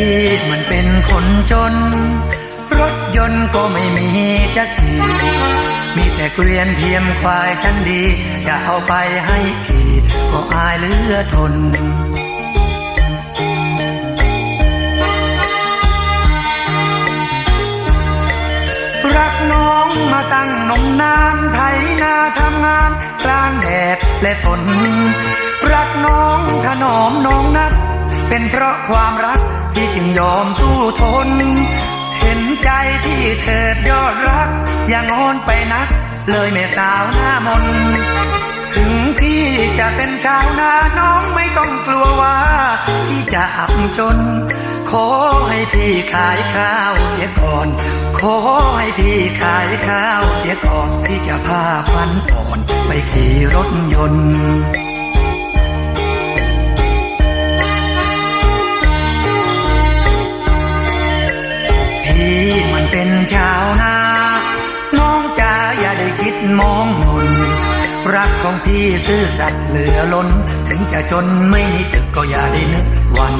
ีดมันเป็นคนจน รถยนต์ก็ไม่มีจะขี่ มีแต่เกวียนเทียมควายชั้นดี จะเอาไปให้ขี่ก็อายเหลือทนรักน้องมาตั้งนมนานไถนาทำงานกลางแดดและฝน รักน้องถนอมน้องนัก เป็นเพราะความรัก ที่จึงยอมสู้ทน เห็นใจที่เถิดยอดรัก อย่างอนไปนัก เลยแม่สาวหน้ามน ถึงพี่จะเป็นชาวนาน้องไม่ต้องกลัวว่า พี่จะอับจน ขอให้พี่ขายข้าวเสียก่อน ขอให้พี่ขายข้าวเสียก่อน พี่จะพาฟันอ่อนไปขี่รถยนต์ เป็นชาวนาน้องจ๋าอย่าได้คิดมองมนรักของพี่ซื่อสัตย์เหลือล้น ถึงจะจนไม่มีตึกก็อย่าได้นึกวัน